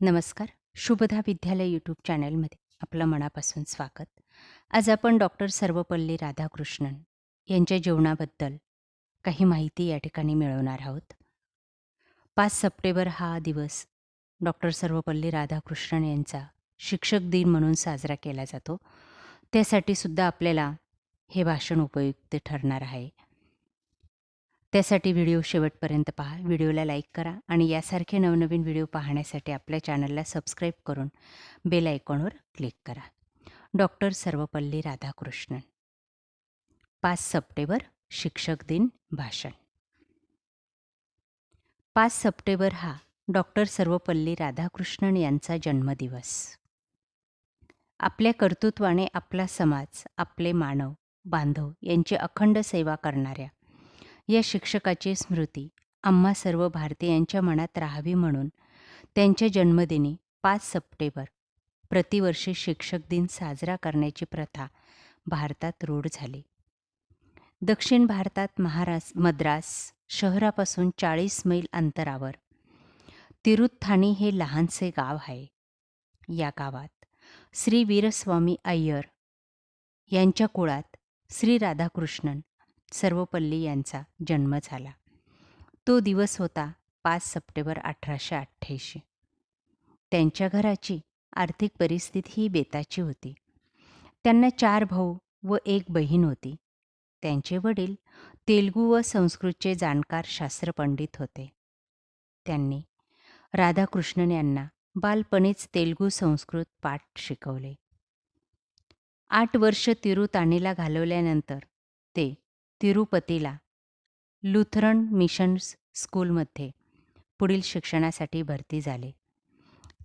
नमस्कार. शुभदा विद्यालय यूट्यूब चॅनलमध्ये आपलं मनापासून स्वागत. आज आपण डॉक्टर सर्वपल्ली राधाकृष्णन यांच्या जीवनाबद्दल काही माहिती या ठिकाणी मिळवणार आहोत. पाच सप्टेंबर हा दिवस डॉक्टर सर्वपल्ली राधाकृष्णन यांचा शिक्षक दिन म्हणून साजरा केला जातो. त्यासाठी सुद्धा आपल्याला हे भाषण उपयुक्त ठरणार आहे. त्यासाठी व्हिडिओ शेवटपर्यंत पहा. व्हिडिओला लाईक करा आणि यासारखे नवनवीन व्हिडिओ पाहण्यासाठी आपल्या चॅनलला सबस्क्राईब करून बेल आयकॉनवर क्लिक करा. डॉक्टर सर्वपल्ली राधाकृष्णन. पाच सप्टेंबर शिक्षक दिन भाषण. पाच सप्टेंबर हा डॉक्टर सर्वपल्ली राधाकृष्णन यांचा जन्मदिवस. आपल्या कर्तृत्वाने आपला समाज आपले मानव बांधव यांची अखंड सेवा करणाऱ्या या शिक्षकाची स्मृती आम्हा सर्व भारतीयांच्या मनात राहावी म्हणून त्यांच्या जन्मदिनी पाच सप्टेंबर प्रतिवर्षी शिक्षक दिन साजरा करण्याची प्रथा भारतात रूढ झाली. दक्षिण भारतात महारास मद्रास शहरापासून चाळीस मैल अंतरावर तिरुत्थानी हे लहानसे गाव आहे. या गावात श्री वीरस्वामी अय्यर यांच्या कुळात श्री राधाकृष्णन सर्वपल्ली यांचा जन्म झाला. तो दिवस होता पाच सप्टेंबर अठराशे अठ्ठ्याऐंशी. त्यांच्या घराची आर्थिक परिस्थिती ही बेताची होती. त्यांना चार भाऊ व एक बहीण होती. त्यांचे वडील तेलगू व संस्कृतचे जाणकार शास्त्रपंडित होते. त्यांनी राधाकृष्णन यांना बालपणीच तेलगू संस्कृत पाठ शिकवले. आठ वर्ष तिरुताणीला घालवल्यानंतर ते तिरुपतीला. लुथरन मिशन्स स्कूलमध्ये पुढील शिक्षणासाठी भरती झाले.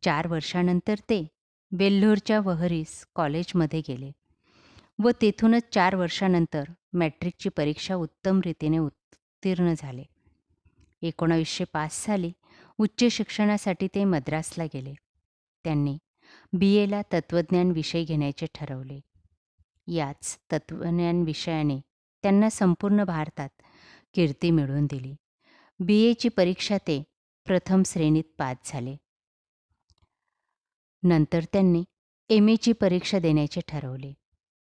चार वर्षानंतर ते वेल्लोरच्या वहरीस कॉलेजमध्ये गेले व तेथूनच चार वर्षानंतर मॅट्रिकची परीक्षा उत्तम रीतीने उत्तीर्ण झाले. एकोणावीसशे पाच साली उच्च शिक्षणासाठी ते मद्रासला गेले. त्यांनी बी एला तत्त्वज्ञान विषय घेण्याचे ठरवले. याच तत्त्वज्ञान विषयाने त्यांना संपूर्ण भारतात कीर्ती मिळवून दिली. बी एची परीक्षा ते प्रथम श्रेणीत पास झाले. नंतर त्यांनी एम एची परीक्षा देण्याचे ठरवले.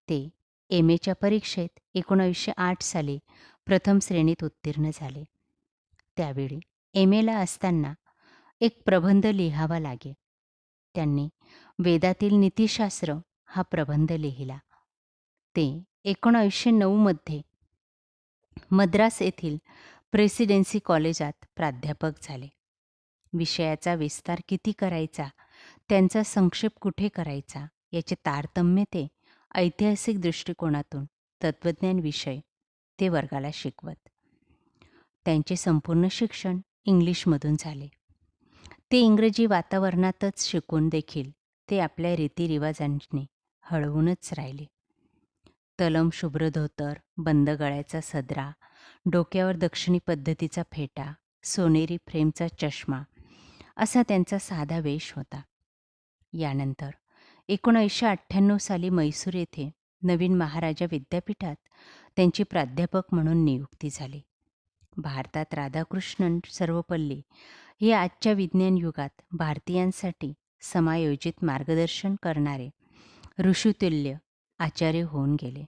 ते एम एच्या परीक्षेत एकोणावीसशे आठ साली प्रथम श्रेणीत उत्तीर्ण झाले. त्यावेळी एम एला असताना एक प्रबंध लिहावा लागे. त्यांनी वेदातील नीतिशास्त्र हा प्रबंध लिहिला. ते एकोणावीसशे नऊमध्ये मद्रास येथील प्रेसिडेन्सी कॉलेजात प्राध्यापक झाले. विषयाचा विस्तार किती करायचा? त्यांचा संक्षेप कुठे करायचा? याचे तारतम्य ते ऐतिहासिक दृष्टिकोनातून तत्त्वज्ञान विषय ते वर्गाला शिकवत. त्यांचे संपूर्ण शिक्षण इंग्लिशमधून झाले. ते इंग्रजी वातावरणातच शिकून देखील ते आपल्या रीतिरिवाजांनी हळवूनच राहिले. तलम शुभ्र धोतर बंद गळ्याचा सदरा डोक्यावर दक्षिणी पद्धतीचा फेटा सोनेरी फ्रेमचा चष्मा असा त्यांचा साधा वेश होता. यानंतर एकोणीसशे अठ्ठ्याण्णव साली मैसूर येथे नवीन महाराजा विद्यापीठात त्यांची प्राध्यापक म्हणून नियुक्ती झाली. भारतात राधाकृष्णन सर्वपल्ली हे आजच्या विज्ञान युगात भारतीयांसाठी समायोजित मार्गदर्शन करणारे ऋषुतुल्य आचार्य होऊन गेले.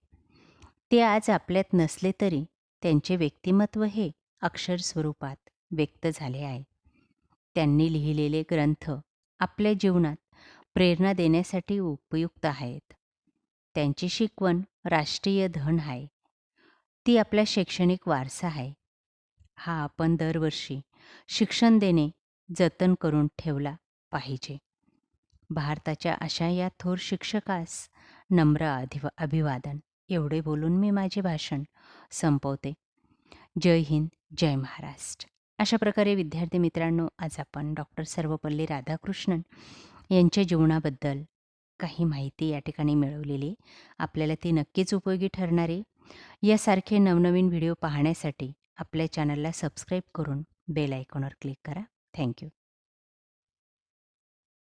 ते आज आपल्यात नसले तरी त्यांचे व्यक्तिमत्व हे अक्षर स्वरूपात व्यक्त झाले आहे. त्यांनी लिहिलेले ग्रंथ आपल्या जीवनात प्रेरणा देण्यासाठी उपयुक्त आहेत. त्यांची शिकवण राष्ट्रीय धन आहे. ती आपला शैक्षणिक वारसा आहे. हा आपण दरवर्षी शिक्षण देणे जतन करून ठेवला पाहिजे. भारताच्या अशा या थोर शिक्षकास नम्र अधिव अभिवादन. एवढे बोलून मी माझे भाषण संपवते. जय हिंद जय महाराष्ट्र. अशा प्रकारे विद्यार्थी मित्रांनो आज आपण डॉक्टर सर्वपल्ली राधाकृष्णन यांच्या जीवनाबद्दल काही माहिती या ठिकाणी मिळवलेली. आपल्याला ती नक्कीच उपयोगी ठरणारे यासारखे नवनवीन व्हिडिओ पाहण्यासाठी आपल्या चॅनलला सबस्क्राईब करून बेल आयकॉनवर क्लिक करा. थँक्यू